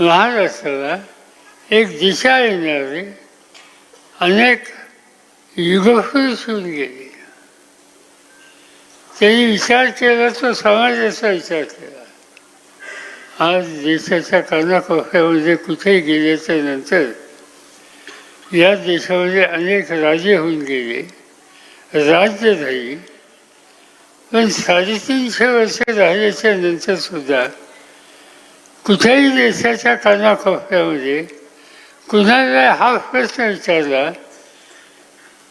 महाराष्ट्राला एक दिशा येणारे अनेक युगपुरुष होऊन गेले त्यांनी विचार केला तो समाजाचा विचार केला. आज देशाच्या कानाकोपऱ्यामध्ये कुठेही गेल्याच्यानंतर या देशामध्ये अनेक राजे होऊन गेले. राज्य झाली पण साडेतीनशे वर्ष राहिल्याच्या नंतर कुठल्याही देशाच्या कानाकोपऱ्यामध्ये कुणाला हा प्रश्न विचारला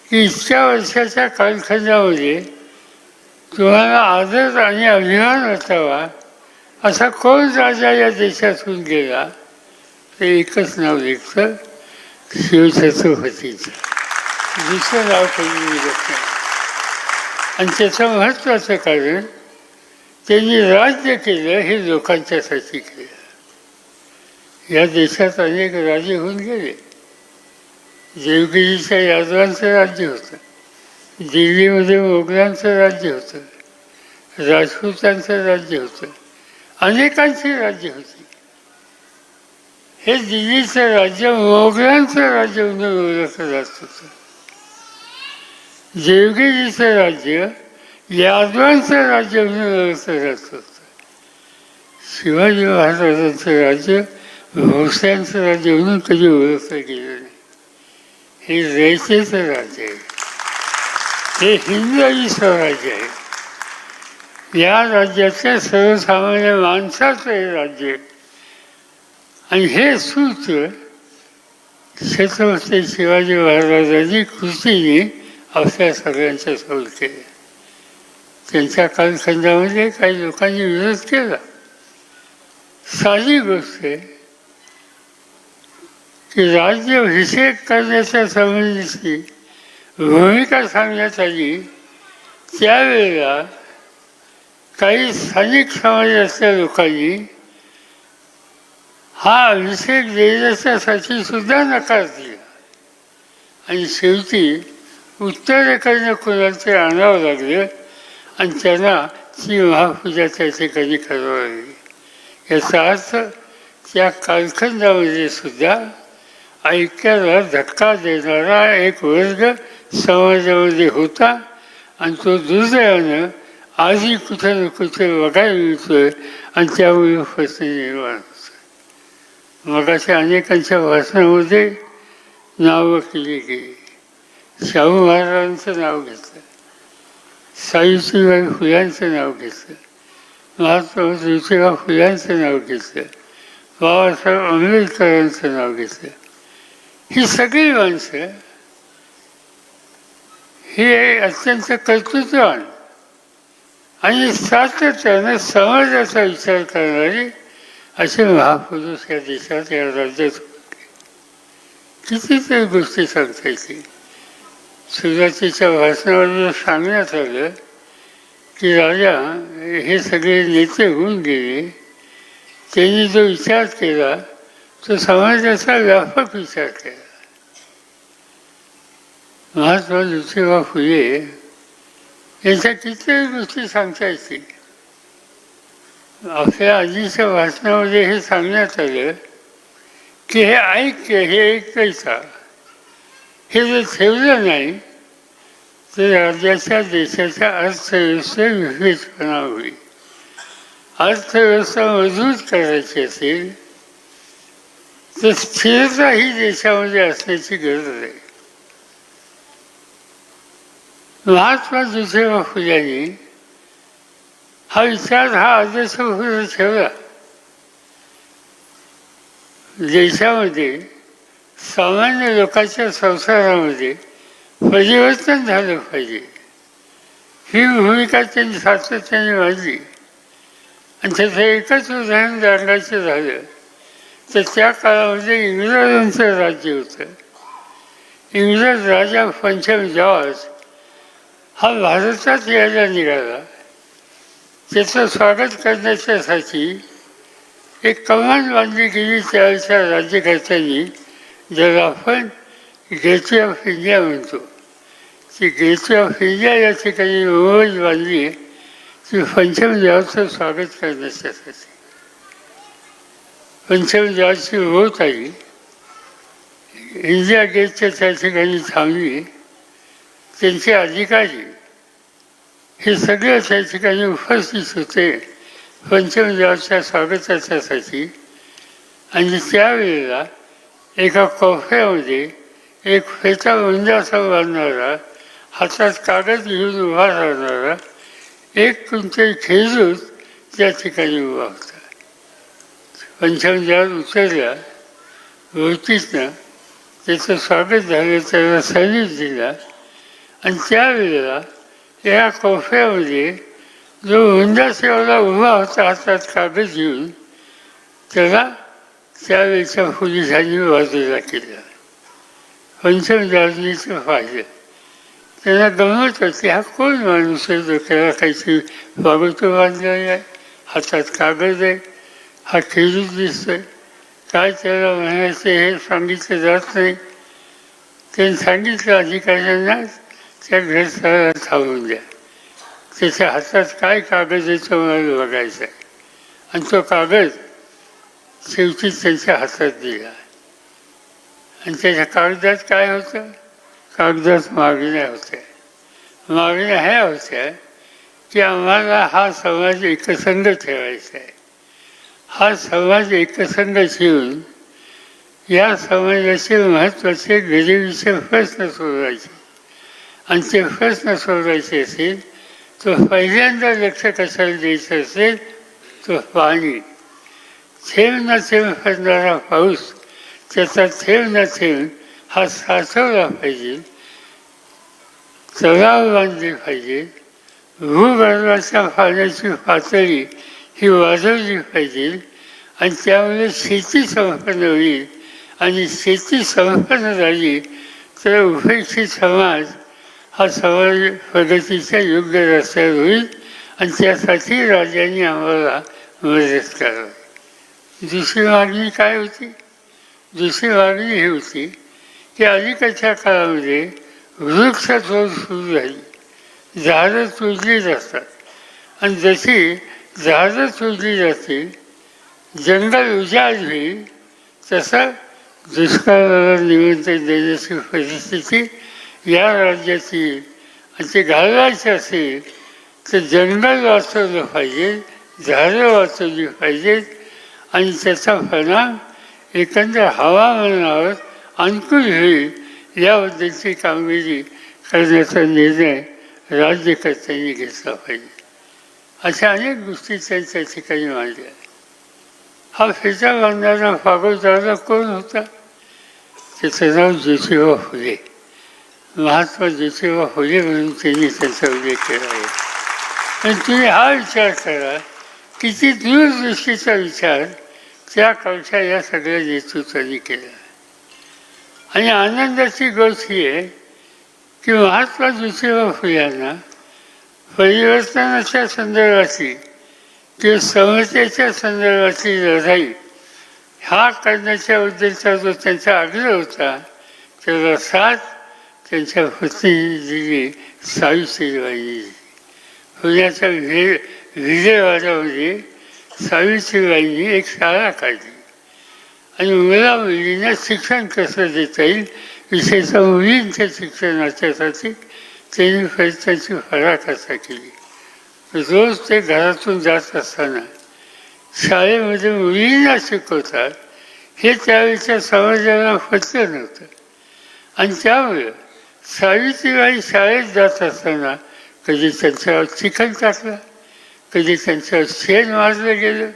की इतक्या वर्षाच्या कालखंडामध्ये तुम्हाला आदर आणि अभिमान असावा असा कोण राजा या देशातून गेला? ते एकच नाव निघतं शिवछत्रपतीचं. दुसरं नाव त्यांनी निघत नाही आणि त्याचं महत्त्वाचं कारण त्यांनी राज्य केलं हे लोकांच्यासाठी केलं. या देशात अनेक राजे होऊन गेले देवगिरीच्या यादवांचं राज्य होतं दिल्लीमध्ये मोगलांचं राज्य होतं राजपूतांचं राज्य होतं अनेकांची राज्य होती हे दिल्लीचं राज्य मोगलांचं राज्य म्हणून ओळखलं जात होतं. देवगिरीचं राज्य यादवांचं राज्य म्हणून ओळखलं जात होतं. शिवाजी महाराजांचं राज्य भोसल्यांचं राज्य म्हणून कधी ओळखलं गेलं नाही. हे रयतेचं राज्य आहे. हे हिंदवी स्वराज्य आहे. या राज्याच्या सर्वसामान्य माणसाचं हे राज्य आहे. आणि हे सूत्र छत्रपती शिवाजी महाराजांनी कृतीने आपल्या सगळ्यांच्या समोर केलं. त्यांच्या कालखंडामध्ये काही लोकांनी विरोध केला. साधी गोष्ट आहे की राज्याभिषेक करण्याच्या संबंधीची भूमिका सांगण्यात आली त्यावेळेला काही स्थानिक समाजातल्या लोकांनी हा अभिषेक देण्याच्यासाठी सुद्धा नकार दिला. आणि शेवटी उत्तरेकडनं कोणाचे आणावं लागलं आणि त्यांना ती महापूजा त्या ठिकाणी करावी. लागली याचा अर्थ त्या कालखंडामध्ये सुद्धा ऐक्याला धक्का देणारा एक वर्ग समाजामध्ये होता आणि तो दुर्दैवानं आजही कुठे ना कुठे बघायला मिळतोय आणि त्यामुळे प्रश्न निर्माण होतो मग अशा अनेकांच्या भाषणामध्ये नावं केली गेली. शाहू महाराजांचं नाव घेतलं. सावित्रीबाई फुल्यांचं नाव घेतलं. महात्मा ज्योतिबा फुल्यांचं नाव घेतलं. बाबासाहेब आंबेडकरांचं नाव घेतलं. ही सगळी माणसं हे अत्यंत कर्तृत्ववान आणि सातत्यानं समाजाचा विचार करणारे असे महापुरुष या देशात या राज्यात होते. कितीतरी गोष्टी सांगता येतील. सुरुवातीच्या भाषणावर सांगण्यात आलं की राजा हे सगळे नेते होऊन गेले. त्यांनी जो विचार केला तो समाजाचा व्यापक विचार केला. महात्मा ज्योतिबा फुले यांच्या कितीतरी गोष्टी सांगता येतील आपल्या आधीच्या भाषणामध्ये हे सांगण्यात आलं की हे ऐक्य हे ऐकायचा. हे जर ठेवलं नाही तर राज्याच्या देशाच्या अर्थव्यवस्थेत विशेषपणा होईल. अर्थव्यवस्था मजबूत करायची असेल तर स्थिरता ही देशामध्ये असण्याची गरज आहे. महात्मा ज्योतिबा फुल्यांनी हा विचार हा आदर्श म्हणून ठेवला. देशामध्ये सामान्य लोकांच्या संसारामध्ये परिवर्तन झालं पाहिजे. ही भूमिका त्यांनी सातत्याने मांडली. आणि त्याचं एकच उदाहरण सांगायचं झालं तर त्या काळामध्ये इंग्रजांचं राज्य होतं. इंग्रज राजा पंचम जॉर्ज हा भारतात यायला निघाला. त्याचं स्वागत करण्याच्यासाठी एक कमान बांधली गेली त्यावेळेच्या राज्यकर्त्यांनी ज्याला आपण गेटवे ऑफ इंडिया म्हणतो. ती गेटवे ऑफ इंडिया या ठिकाणी मुंबईत बांधली ती पंचम जॉर्जचं स्वागत करण्याच्यासाठी. पंचमजाची होत आली इंडिया गेटच्या त्या ठिकाणी थांबली त्यांचे अधिकारी हे सगळे त्या ठिकाणी उपस्थित होते. पंचमदेवाच्या स्वागताच्यासाठी आणि त्यावेळेला एका कोफ्यामध्ये एक फेटा उंजासा बांधणारा हातात कागद घेऊन उभा राहणारा एक कोणतरी खेळून त्या ठिकाणी उभा होता. पंचमदेवात उतरल्या वरतीतनं त्याचं स्वागत झालं त्याला सैनिक दिला आणि त्यावेळेला या कोफ्यामध्ये जो हुंडासेवाला उभा होता हातात कागद घेऊन त्याला त्यावेळेच्या पोलिसांनी वाजवला केला. पंचमदारणीचं फायदे. त्यांना गमवत होती हा कोण माणूस आहे डोक्याला काहीतरी बाबतो बांधलेला आहे? हातात कागद आहे हा खेळूच दिसतोय. काय त्याला म्हणायचं हे सांगितलं जात नाही. त्यांनी सांगितलं अधिकाऱ्यांना त्या ग्रस्ताला थांबून द्या त्याच्या हातात काय कागद आहे मला बघायचा आहे आणि तो कागद शेवटी त्यांच्या हातात दिला. आणि त्याच्या कागदात काय होतं? कागदात मागण्या होत्या. मागण्या ह्या होत्या की आम्हाला हा समाज एकसंध ठेवायचा आहे हा समाज एकसंध ठेवून या समाजाचे महत्त्वाचे गरिबीचे प्रश्न सोडवायचे. आणि ते प्रश्न सोडवायचे असेल तो पहिल्यांदा लक्ष कशाला द्यायचं असेल तो पाणी. थेंब न थेंब पडणारा पाऊस त्याचा थेंब न थेंब हा साचवला पाहिजे तलाव बांधले पाहिजे भूगर्भाच्या पाण्याची पातळी ही वाढवली पाहिजे आणि त्यामुळे शेती संपन्न होईल आणि शेती संपन्न झाली तर उभयची समाज हा सवाल पद्धतीच्या योग्य रस्त्यावर होईल आणि त्यासाठी राजांनी आम्हाला मदत करावी दुसरी मागणी काय होती? दुसरी मागणी ही होती की अलीकडच्या काळामध्ये वृक्षतोड सुरू झाली. झाडं तोडली जातात आणि जशी झाडं तोडली जाते जंगल उजाड होईल तसं दुष्काळाला निमंत्रण देण्याची परिस्थिती या राज्याची आणि ते घालवायचे असेल तर जंगल वाचवलं पाहिजे झाडं वाचवली पाहिजेत आणि त्याचा परिणाम एकंदर हवामानावर अनुकूल होईल याबद्दलची कामगिरी करण्याचा निर्णय राज्यकर्त्यांनी घेतला पाहिजे. अशा अनेक गोष्टी त्यांच्या ठिकाणी मांडल्या. हा फेटा बांधणारा फागोदारा कोण होता? त्याचं नाव ज्योतिबा फुले. महात्मा ज्योतिबा फुले म्हणून त्यांनी त्यांचा उल्लेख केला आहे. पण तुम्ही हा विचार करा किती दूरदृष्टीचा विचार त्या काळच्या या सगळ्या नेतृत्वाने केला. आणि आनंदाची गोष्ट ही आहे की महात्मा ज्योतिबा फुल्यांना परिवर्तनाच्या संदर्भातली किंवा समतेच्या संदर्भातली लढाई हा करण्याच्याबद्दलचा जो त्यांचा आग्रह होता त्याला साथ त्यांच्या पत्नीने दिली सावित्रीबाईंनी दिली पुण्याच्या विजय विजयवाड्यामध्ये सावित्रीबाईंनी एक शाळा काढली. आणि मुला मुलींना शिक्षण कसं देता येईल विशेषतः मुलींच्या शिक्षणाच्यासाठी त्यांनी प्रयत्नाची पराकाष्ठा केली. रोज ते घरातून जात असताना शाळेमध्ये मुलींना शिकवतात हे त्यावेळेच्या समाजाला पटलं नव्हतं. आणि त्यामुळे सावित्रीबाई शाळेत जात असताना कधी त्यांच्यावर चिखल टाकलं कधी त्यांच्यावर शेण मारलं गेलं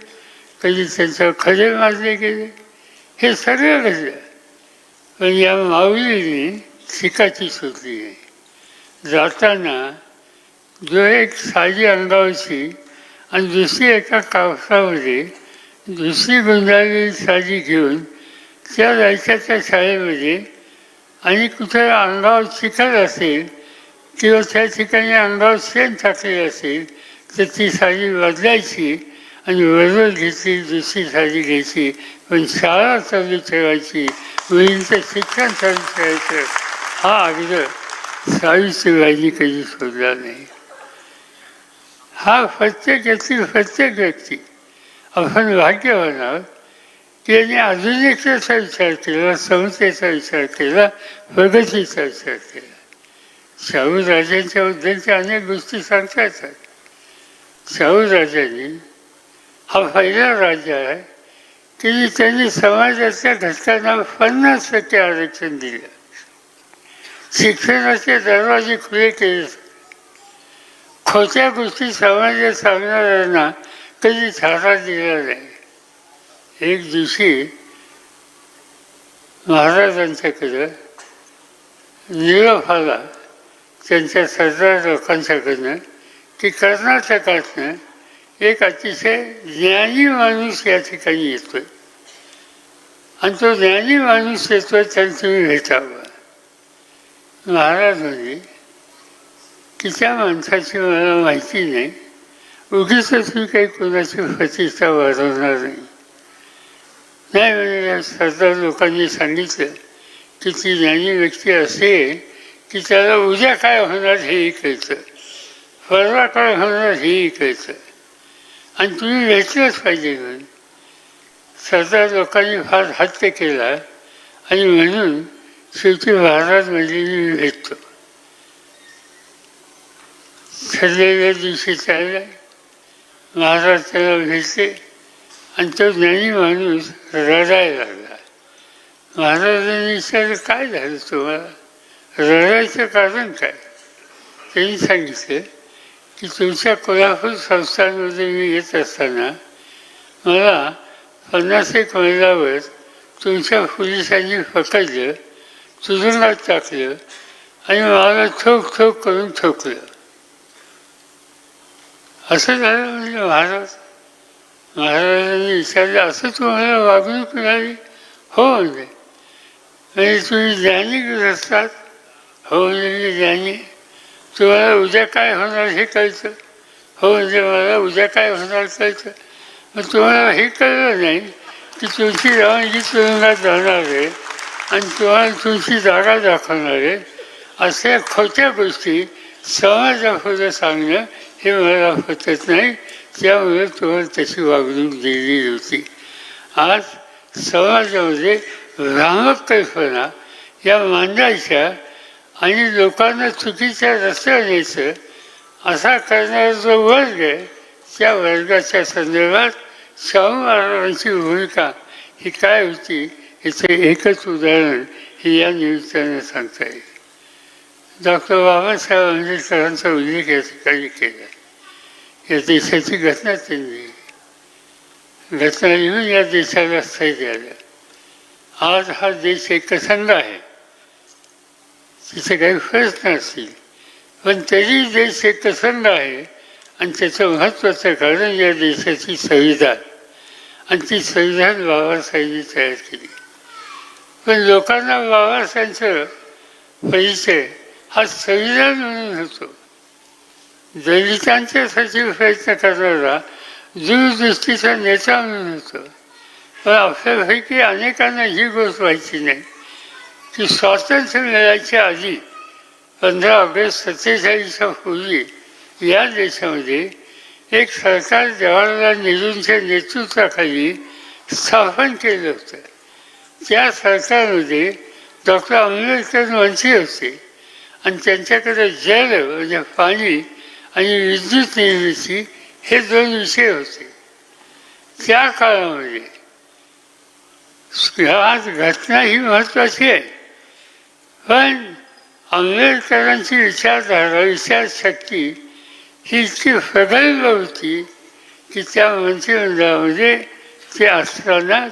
कधी त्यांच्यावर खडे मारले गेले हे सगळं घडलं. पण या माऊलीने शिकाची सुटली नाही जाताना जो एक साधी अंगावरची आणि दुसरी एका कापसामध्ये दुसरी गुंडाळलेली साजी घेऊन त्या जायच्या त्या शाळेमध्ये आणि कुठे अंगावर चिखल असेल किंवा त्या ठिकाणी अंगावर शेण टाकलेलं असेल तर ती साडी बदलायची आणि बरोबर घेतली दुसरी साडी घ्यायची. पण शाळा चालू ठेवायची मुलींचं शिक्षण चालू ठेवायचं हा आग्रह सावित्रीबाईंनी कधी सोडला नाही. हा प्रत्येक व्यक्ती प्रत्येक व्यक्ती आपण भाग्यवान आहोत. त्यांनी यांनी आधुनिकतेचा विचार केला समतेचा विचार केला प्रगतीचा विचार केला. शाहू राजांच्या बद्दलच्या अनेक गोष्टी सांगता येतात शाहू राजांनी हा पहिला राजा आहे की त्यांनी समाजाच्या घटकांना पन्नास टक्के आरक्षण दिलं. शिक्षणाचे दरवाजे खुले केले. खोट्या गोष्टी समाजात सांगणाऱ्यांना कधी थारा दिला नाही एक दिवशी महाराजांच्याकडं निरोप आला त्यांच्या सरदार लोकांच्याकडनं की कर्नाटकातनं एक अतिशय ज्ञानी माणूस या ठिकाणी येतोय. आणि तो ज्ञानी माणूस येतोय त्याला तुम्ही भेटावं. महाराज म्हणजे की त्या माणसाची मला माहिती नाही. उगीच मी काही कोणाची प्रतिष्ठा वाढवणार नाही. नाही सरदार लोकांनी सांगितलं. की ती ज्ञानी व्यक्ती असेल की त्याला उद्या काय होणार हेही कळतं. परवा काय होणार हेही कळतं. आणि तुम्ही घेतलंच पाहिजे म्हणून. सरदार लोकांनी फार हत्य केला आणि म्हणून शेवटी महाराज म्हणजे मी भेटतो. ठरलेल्या दिवशी चालला महाराज त्याला भेटले. आणि तो ज्ञानी माणूस रडायला लागला. महाराजांनी विचारलं काय झालं तुम्हाला? रडायचं कारण काय? त्यांनी सांगितलं की तुमच्या कोल्हापूर संस्थांमध्ये मी येत असताना मला पन्नास एक महिलावर तुमच्या पोलिसांनी पकडलं तुरुंगात टाकलं आणि मला ठोक ठोक करून ठोकलं. असं झालं म्हणजे महाराज. महाराजांनी विचारलं असं तुम्हाला वागणूक मिळाली? हो म्हणजे. म्हणजे तुम्ही ज्ञानी असतात? हो म्हणजे ज्ञानी. तुम्हाला उद्या काय होणार हे कळतं? हो म्हणजे मला उद्या काय होणार कळतं? मग तुम्हाला हे कळलं नाही की तुमची रवानगी तुरुंगात जाणार आहे आणि तुम्हाला तुमची जागा दाखवणार आहे. अशा खोट्या गोष्टी समाजापुढे सांगणं हे मला पटत नाही. त्यामुळे तुम्हाला तशी वागणूक दिलेली होती. आज समाजामध्ये रामकल्पना या मांडायच्या आणि लोकांना चुकीच्या रस्त्यावर न्यायचं असा करणारा जो वर्ग आहे. त्या वर्गाच्या संदर्भात शाहू महाराजांची भूमिका ही काय होती याचं एकच उदाहरण हे या निमित्तानं सांगता येईल. डॉक्टर बाबासाहेब आंबेडकरांचा उल्लेख या ठिकाणी केला या देशाची घटना त्यांनी घटना येऊन या देशाला स्थैर्य आलं आज हा देश एकसंघ आहे. तिथे काही प्रश्न असतील पण तरी देश एकसंघ आहे आणि त्याचं महत्त्वाचं कारण या देशाची संविधान आणि ती संविधान बाबासाहेबांनी तयार केली. पण लोकांना बाबासाहेबांचं परिचय हा संविधान म्हणून होतो. दलितांच्यासाठी प्रयत्न करणारा दूरदृष्टीचा नेता म्हणून होतो. पण आपल्यापैकी अनेकांना ही गोष्ट व्हायची नाही. की स्वातंत्र्य मिळायच्या आधी पंधरा ऑगस्ट सत्तेचाळीसच्या पूर्वी या देशामध्ये एक सरकार जवाहरलाल नेहरूंच्या नेतृत्वाखाली स्थापन केलं होतं. त्या सरकारमध्ये डॉक्टर आंबेडकर मंत्री होते. आणि त्यांच्याकडे जल म्हणजे पाणी आणि विद्युत निर्मिती हे दोन विषय होते. त्या काळामध्ये आज घटना ही महत्त्वाची आहे. पण आंबेडकरांची विचारधारा विचारशक्ती ही इतकी प्रगल्भ होती की त्या मंत्रिमंडळामध्ये ते असताना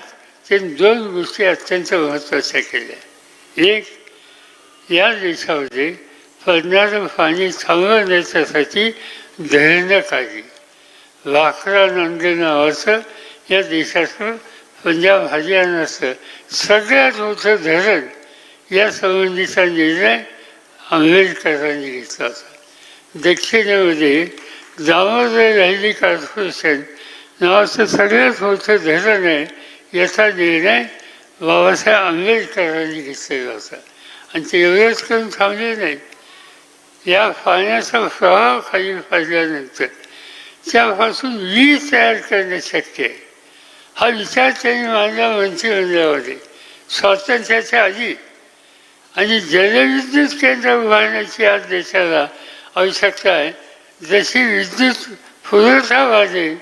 ते दोन गोष्टी अत्यंत महत्त्वाच्या केल्या. एक या देशामध्ये पडणारं पाणी थांबवण्याच्यासाठी धरणं काढली वाकरा नांदे नावाचं या देशाचं पंजाब हरियाणाचं सगळ्यात मोठं धरण या संबंधीचा निर्णय आंबेडकरांनी घेतला होता. दक्षिणेमध्ये दामोदर राहिली कॉर्पोरेशन नावाचं सगळ्यात मोठं धरण आहे याचा निर्णय बाबासाहेब आंबेडकरांनी घेतलेला होता. आणि ते एवढंच करून थांबले नाही या पाण्याचा प्रवाह खाली पडल्यानंतर त्यापासून वीज तयार करणं शक्य आहे. हा विचार त्यांनी माझ्या मंत्रिमंडळामध्ये स्वातंत्र्याच्या आधी आणि जलविद्युत केंद्र उभारण्याची आज देशाला आवश्यकता आहे. जशी विद्युत पुरवठा वाढेल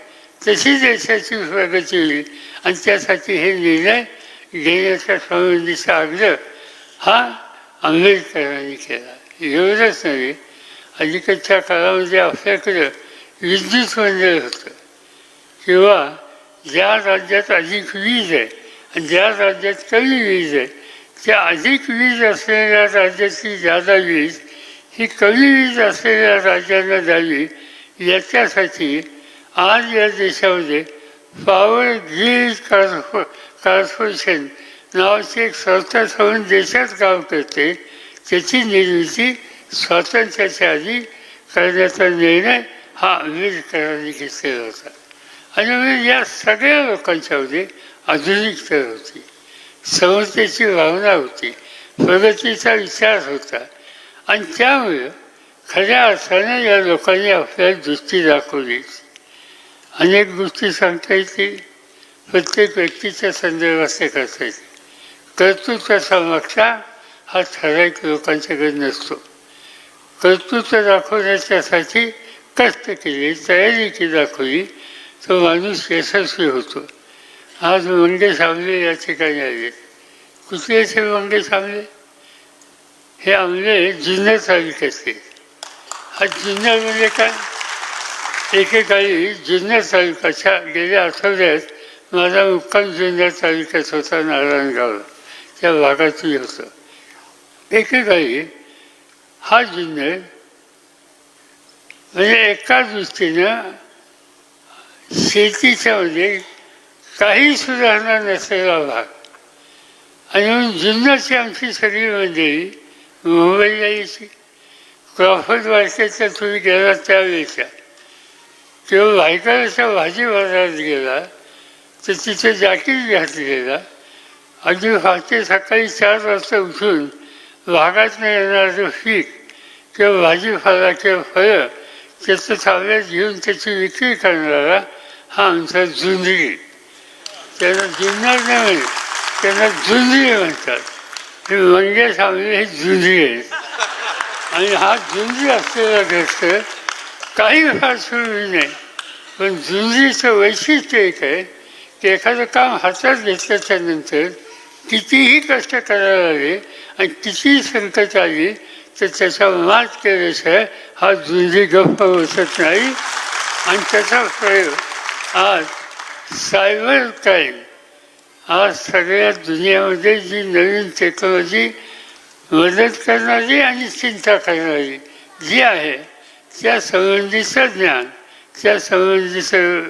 तशी देशाची प्रगती होईल आणि त्यासाठी हे निर्णय घेण्याच्या संबंधीचा आग्रह हा आंबेडकरांनी केला. एवढंच नव्हे अलीकडच्या काळामध्ये आपल्याकडं विद्युत मंडळ म्हणजे होतं. किंवा ज्या राज्यात अधिक वीज आहे आणि ज्या राज्यात कमी वीज आहे त्या अधिक वीज असलेल्या राज्याची जादा वीज ही कमी वीज असलेल्या राज्यांना द्यावी याच्यासाठी आज या देशामध्ये पॉवर ग्रीड कॉर्पो कॉर्पोरेशन नावाची एक संस्था म्हणून देशात काम करते. त्याची निर्मिती स्वातंत्र्याच्या आधी करण्याचा निर्णय हा आंबेडकरांनी घेतलेला होता. आणि म्हणजे या सगळ्या लोकांच्यामध्ये आधुनिकता होती. समतेची भावना होती. प्रगतीचा विचार होता. आणि त्यामुळे खऱ्या अर्थाने या लोकांनी आपल्याला दृष्टी दाखवली. अनेक गोष्टी सांगता येतील. प्रत्येक व्यक्तीच्या संदर्भात ते करता येते कर्तृत्वाचा मागचा हा ठराविक लोकांच्याकडे नसतो. कर्तृत्व दाखवण्याच्यासाठी कष्ट केले तयारी केली दाखवली तो माणूस यशस्वी होतो. आज वंगे सावले या ठिकाणी आले कुठले असे मंगेश आमले? हे आमले जुन्नर तालुक्यातले हा जुन्नर म्हणजे काय? एकेकाळी जुन्नर तालुक्याच्या गेल्या आठवड्यात माझा मुक्काम जुन्नर तालुक्यात होता नारायणगावला त्या भागातही होतं. एकेकाळी हा जुन्नर म्हणजे एका दृष्टीनं शेतीच्या म्हणजे काही सुधारणा नसलेला भाग आणि म्हणून जुन्नरची आमची सगळी मंडळी मुंबईला यायची. क्रॉफर्ड मार्केटच्या तुम्ही गेला त्यावेळेच्या. किंवा भायकराच्या भाजी बाजारात गेला तर तिथे जॅकेट घातलेला. अगदी पहाटे सकाळी चार वाजता उठून भागातनं येणारं पीक किंवा भाजीपाला फळं त्याचं ताब्यात घेऊन त्याची विक्री करणारा हा आमचा जुंजरी त्यांना जुन्नर नाही त्यांना जुंजरी म्हणतात. हे म्हणजे आमले हे जुंजरी आहेत आणि हा झुंजी असलेला ग्रस्त काही फार सुरू नाही. पण झुंजीचं वैशिष्ट्य एक आहे की एखादं काम हातात घेतल्याच्यानंतर कितीही कष्ट करायला लागले आणि कितीही संकट आली तर त्याचा मात केल्याशिवाय हा झुंजी गप्प बसत नाही. आणि त्याचा प्रयोग आज सायबर क्राईम आज सगळ्या दुनियामध्ये जी नवीन टेक्नॉलॉजी मदत करणारी आणि चिंता करणारी जी आहे त्या संबंधीचं ज्ञान त्या संबंधीचं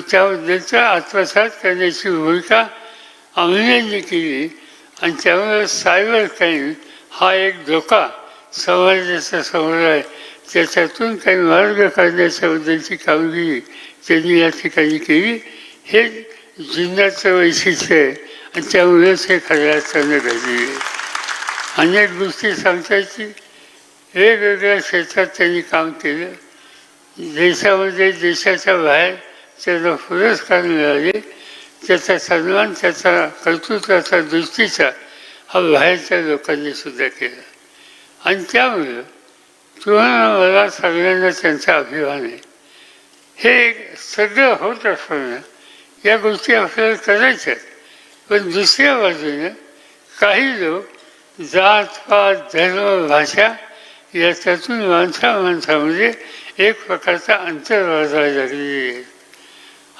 त्याबद्दलचं आत्मसात करण्याची भूमिका अभिनंदन केली. आणि त्यामुळे सायबर क्राईम हा एक धोका समाजाचा समोर आहे त्याच्यातून काही मार्ग काढण्याच्याबद्दलची कामगिरी त्यांनी या ठिकाणी केली. हे जिल्ह्याचं वैशिष्ट्य आहे. आणि त्यामुळेच हे खऱ्या अर्थानं घडलेलं आहे अनेक गोष्टी सांगता येतील वेगवेगळ्या क्षेत्रात त्यांनी काम केलं. देशामध्ये देशाच्या बाहेर त्यांना पुरस्कार मिळाले. त्याचा सन्मान त्याचा कर्तृत्वाचा दृष्टीचा हा बाहेरच्या लोकांनी सुद्धा केला. आणि त्यामुळं तुम्हाला मला सगळ्यांना त्यांचा अभिमान आहे. हे सगळं होत असताना या गोष्टी आपल्याला करायच्या पण दुसऱ्या बाजूने काही लोक जात पात धर्म भाषा याच्यातून माणसा माणसामध्ये एक प्रकारचा अंतर वाजायला लागलेली आहे.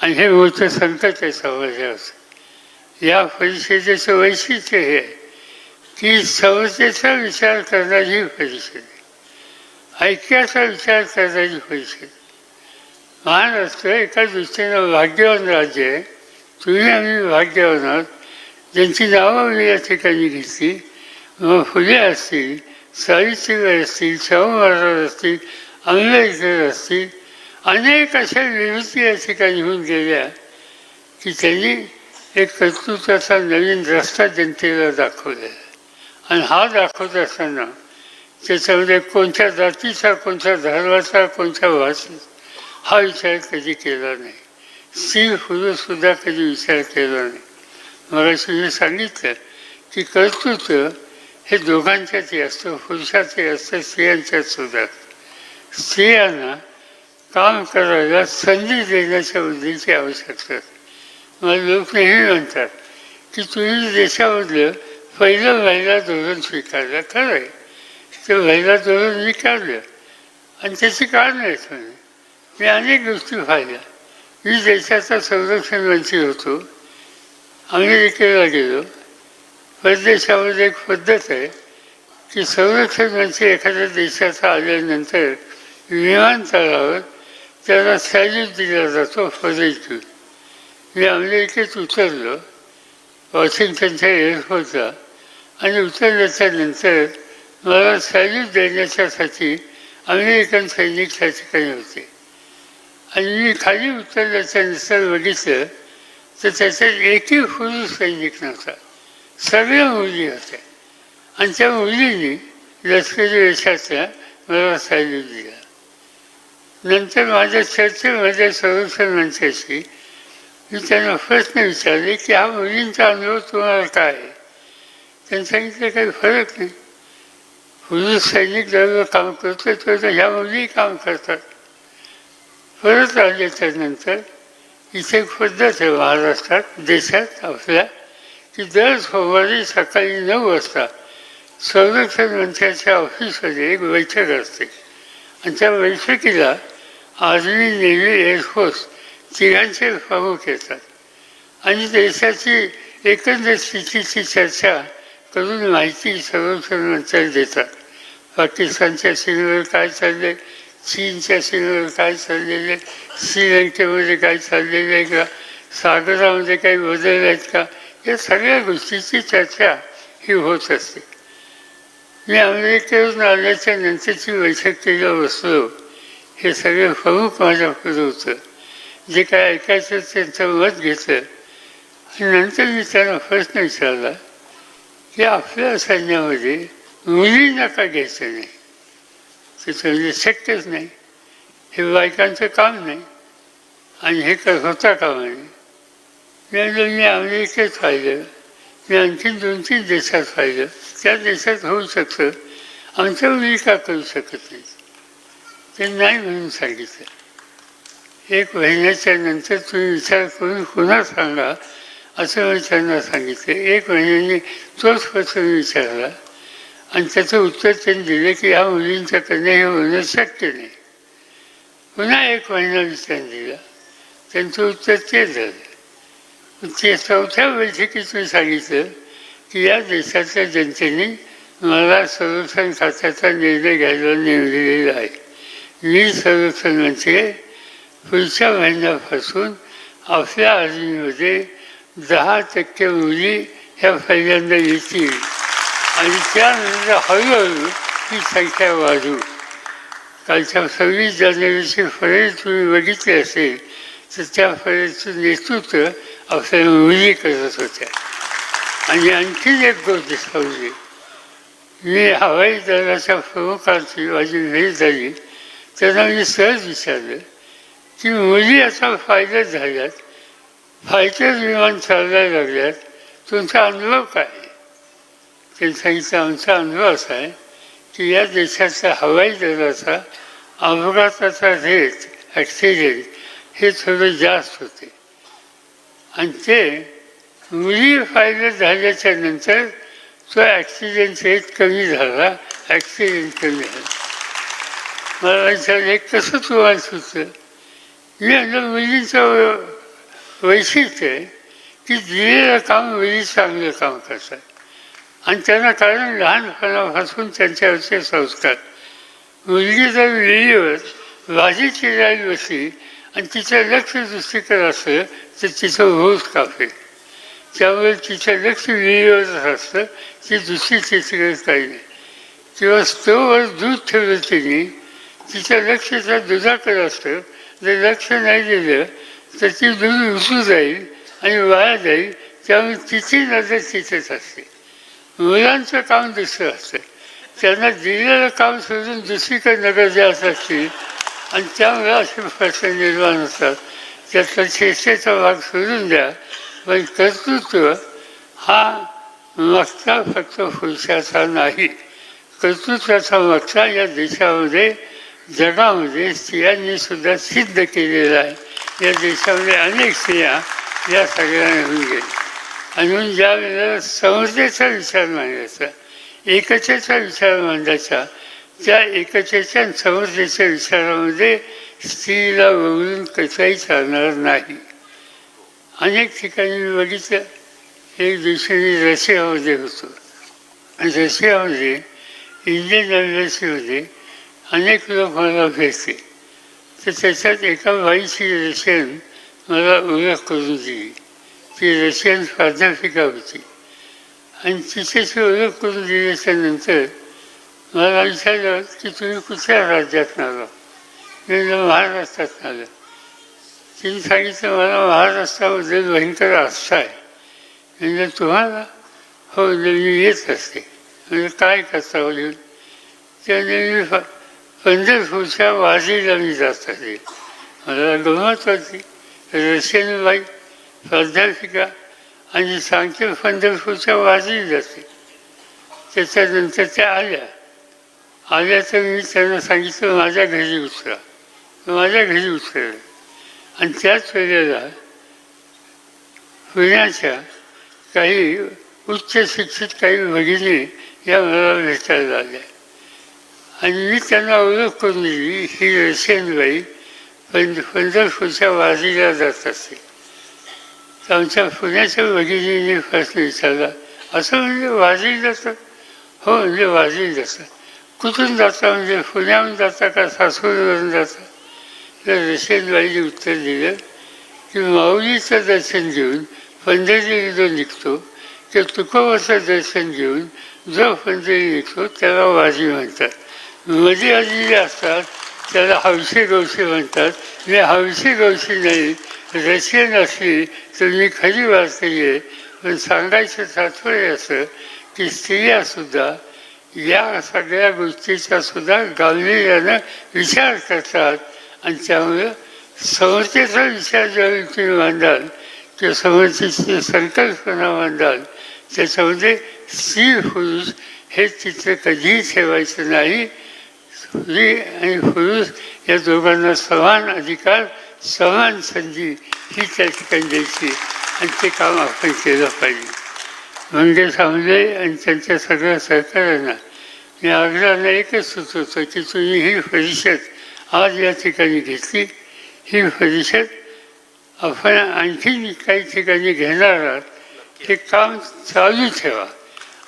आणि हे मोठं संकट आहे समाजाचं. या परिषदेचं वैशिष्ट्य हे आहे की समतेचा विचार करणारी परिषद आहे. ऐक्याचा विचार करणारी परिषद महाराष्ट्र एका दृष्टीनं भाग्यवान राज्य आहे. तुम्ही आम्ही भाग्यवान आहोत. ज्यांची नावं मी या ठिकाणी घेतली मग फुले असतील सावित्रीबाई असतील शाहू महाराज असतील आंबेडकर असतील अनेक अशा निवृत्ती या ठिकाणी होऊन गेल्या की त्यांनी एक कर्तृत्वाचा नवीन रस्ता जनतेला दाखवला. आणि हा दाखवत असताना त्याच्यामध्ये कोणत्या जातीचा कोणत्या धर्माचा कोणत्या भाषेचा हा विचार कधी केला नाही. स्त्री पुरुष कधी विचार केला नाही. मगाशी मी सांगितलं की कर्तृत्व हे दोघांच्यातही असतं पुरुषाचे असतं स्त्रियांच्यात सुद्धा. स्त्रियांना काम करायला संधी देण्याच्या बुद्धीची आवश्यकता मला लोक नेहमी म्हणतात की तुम्ही देशामधलं पहिलं महिला धोरण स्वीकारलं खरं आहे. ते महिला धोरण मी काढलं आणि त्याची कारण आहेत म्हणजे मी अनेक गोष्टी पाहिल्या. मी देशाचा संरक्षण मंत्री होतो. अमेरिकेला गेलो. परदेशामध्ये एक पद्धत आहे की संरक्षण मंत्री एखाद्या देशाचा आल्यानंतर विमानतळावर त्याला सॅल्यूट दिला जातो फरेज मी अमेरिकेत उतरलो. वॉशिंग्टनच्या एअरपोर्टला आणि उतरल्याच्या नंतर मला सॅल्यूट देण्याच्यासाठी अमेरिकन सैनिक त्या ठिकाणी होते. आणि मी खाली उतरल्याच्या नंतर बघितलं तर त्याच्यात एकही पुरुष सैनिक नव्हता. सगळ्या मुली होत्या. आणि त्या मुलींनी लष्करी वेशातल्या मला सॅल्यूट दिला. नंतर माझ्या चर्चेमध्ये संरक्षण मी त्यांना प्रश्न विचारले की हा मुलींचा अनुभव तुम्हाला काय आहे? त्यांनी सांगितलं काही फरक नाही. पुरुष सैनिक जवळ काम करतो तर ह्या मुली काम करतात. परत आल्याच्यानंतर इथे एक पद्धत आहे महाराष्ट्रात देशात आपल्या की दर सोमवारी सकाळी नऊ वाजता संरक्षण मंत्र्याच्या ऑफिसमध्ये एक बैठक असते. आणि त्या बैठकीला आर्मी नेव्ही एअरफोर्स तिघांचे प्रमुख येतात आणि देशाची एकंदर स्थितीची चर्चा करून माहिती संरक्षण देतात. पाकिस्तानच्या सीमेवर काय चालले चीनच्या सीमेवर काय चाललेलं आहे? श्रीलंकेमध्ये काय चाललेलं आहे? का सागरामध्ये काही बदल आहेत का? या सगळ्या गोष्टीची चर्चा ही होत असते. मी अमेरिकेवरून आल्याच्या नंतरची बैठक केल्या बसलो हे सगळे प्रमुख माझ्याकडे होतं जे काय ऐकायचं त्यांचं मत घेतलं आणि नंतर मी त्यांना प्रश्न विचारला की आपल्या सैन्यामध्ये मुलींना का घ्यायचं नाही तिथं म्हणजे शक्यच नाही हे बायकांचं काम नाही आणि हे कर होता कामा नाही मी अमेरिकेत पाहिलं मी आणखी दोन तीन देशात पाहिलं त्या देशात होऊ शकतं. आमच्या मुली का करू शकत नाही? ते नाही म्हणून सांगितलं. एक महिन्याच्या नंतर तुम्ही विचार करून पुन्हा सांगा असं मी त्यांना सांगितलं. एक महिन्याने तोच प्रश्न विचारला. आणि त्याचं उत्तर त्यांनी दिलं की ह्या मुलींच्याकडनं हे होणं शक्य नाही. पुन्हा एक महिना विचार दिला. त्यांचं उत्तर ते झालं. ते चौथ्या बैठकीत मी सांगितलं की या देशाच्या जनतेने मला संरक्षण खात्याचा निर्णय घ्यायला निवडलेला आहे. मी संरक्षण म्हणजे पुढच्या महिन्यापासून आपल्या आर्मीमध्ये दहा टक्के मुली ह्या पहिल्यांदा येतील आणि त्यानंतर हळूहळू ही संख्या वाढू. कालच्या सव्वीस जानेवारीची फरेज तुम्ही बघितली असेल तर त्या फरेजचं नेतृत्व अक्षर मुली करत होत्या. आणि आणखी एक गोष्ट दिसावली मी हवाई दलाच्या प्रमुखांची माझी भेट झाली त्यांना मी सहज विचारलं की मुली आता फायद्यात झाल्यात? फायटर विमान चालायला लागल्यात? तुमचा अनुभव काय ते सांगितलं आमचा अनुभव असा आहे की या देशाचा हवाई दलाचा अपघाताचा रेट ॲक्सिडेंट हे थोडं जास्त होते. आणि ते मुली फायदे झाल्याच्यानंतर तो ॲक्सिडेंट रेट कमी झाला. ॲक्सिडेंट कमी झाला. मला विचारलं हे कसं तुम्हाला सुचलं मी आता मुलींचं वैशिष्ट्य आहे की दिलेलं काम मुली चांगलं काम करतात. आणि त्यांना कारण लहानपणापासून त्यांच्यावरचे संस्कार. मुलगी जर वेळीवर भाजी चिरायला बसली आणि तिचं लक्ष दुसरीकडे असलं तर तिचं रोज कापे. त्यामुळे तिचं लक्ष विहिरीवरच असतं ती दुसरी तिच्याकडे काही नाही किंवा स्टोवर दूध ठेवलं तिने तिचं लक्ष त्या दुधाकडे असतं. जर लक्ष नाही दिलं तर ती दूध उचू जाईल आणि वाया जाईल. त्यामुळे तिची नजर तिथेच असते. मुलांचं काम दुसरं असतं. त्यांना दिलेलं काम सोडून दुसरीकडे नगर जात असतील आणि त्यामुळे असे प्रश्न निर्माण होतात. त्यातला चेष्टेचा भाग सोडून द्या पण कर्तृत्व हा मागचा फक्त पुरुषाचा नाही. कर्तृत्वाचा मागचा या देशामध्ये जगामध्ये स्त्रियांनी सुद्धा सिद्ध केलेला आहे. या देशामध्ये अनेक स्त्रिया या सगळ्यांना होऊन गेल्या. आणि म्हणून ज्या वेळेला समतेचा विचार मांडायचा एकतेचा विचार मांडायचा त्या एकतेच्या आणि समतेच्या विचारामध्ये स्त्रीला वगळून कसाही चालणार नाही. अनेक ठिकाणी मी बघितलं एक दिवशी मी रशियामध्ये होतो. रशियामध्ये इंडियन एम्बॅसीमध्ये अनेक लोक मला भेटले. तर त्याच्यात एका बाईची रशियन मला ओळख करून दिली. ती रशियन प्राध्यापिका होती. आणि तिच्याशी ओळख करून दिल्याच्या नंतर मला विचारलं की तुम्ही कुठल्या राज्यात आला मी महाराष्ट्रात आलं तिने सांगितलं मला महाराष्ट्रामध्ये भयंकर आस्था आहे म्हणजे तुम्हाला हो म्हणजे मी येत असते म्हणजे काय करता होईल त्याने नेहमी पंढरपूरच्या वाजीला मी जात असे मला गमत होती रशियनबाई प्राध्यापिका आणि सांगते पंढरपूरच्या वाजी जाते त्याच्यानंतर त्या आल्या आल्या तर मी त्यांना सांगितलं माझ्या घरी उतरा. माझ्या घरी उतरलं आणि त्याच वेळेला पुण्याच्या काही उच्च शिक्षित काही भगिनी या मला भेटायला आल्या आणि मी त्यांना ओळख करून दिली ही रशियनबाई पण पंढरपूरच्या वारीला जात असते तर आमच्या पुण्याच्या भगिनीने प्रश्न विचारला असं म्हणजे वाजी जातं? हो म्हणजे वाजी जातं. कुठून जाता म्हणजे पुण्याहून जाता का सासवडवरून जाता? तर रशियनबाईने उत्तर दिलं. की माऊलीचं दर्शन घेऊन पंढरी जो निघतो ते तुकोबाचं दर्शन घेऊन जो पंढरी निघतो त्याला वाजी म्हणतात. मध्ये आलेले असतात त्याला हौशी गवशी म्हणतात. मी हौशी गवशी नाही रशियन असली तर मी खरी वाचली आहे. पण सांगायचं तात्पर्य असं की स्त्रियासुद्धा या सगळ्या गोष्टीचा सुद्धा गांभीर्यानं विचार करतात. आणि त्यामुळे समतेचा विचार ज्यावेळी तुम्ही मांडाल किंवा समतेची संकल्पना मांडाल त्याच्यामध्ये स्त्री पुरुष हे चित्र कधीही ठेवायचं नाही. स्त्री आणि पुरुष या दोघांना समान अधिकार समान संधी ही त्या ठिकाणी द्यायची. आणि ते काम आपण केलं पाहिजे. म्हणजे आमले आणि त्यांच्या सगळ्या सहकाऱ्यांना मी आग्रहानं एकच सुचवतो की तुम्ही ही परिषद आज या ठिकाणी घेतली. ही परिषद आपण आणखी काही ठिकाणी घेणार आहात. हे काम चालू ठेवा.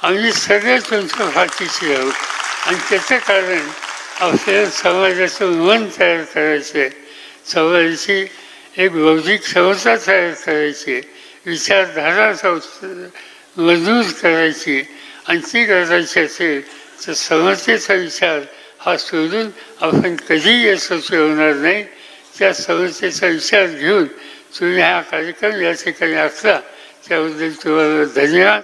आम्ही सगळे तुमच्या पाठीशी राहू आणि त्याचं कारण आपल्याला समाजाचं मन तयार करायचं आहे. समाजाची एक बौद्धिक क्षमता तयार करायची विचारधारा सं- मजबूत करायची आणि ती करायची असेल तर समस्येचा विचार हा सोडून आपण कधीही यशस्वी होणार नाही. त्या समस्येचा विचार घेऊन तुम्ही हा कार्यक्रम या ठिकाणी असला त्याबद्दल तुम्हाला धन्यवाद.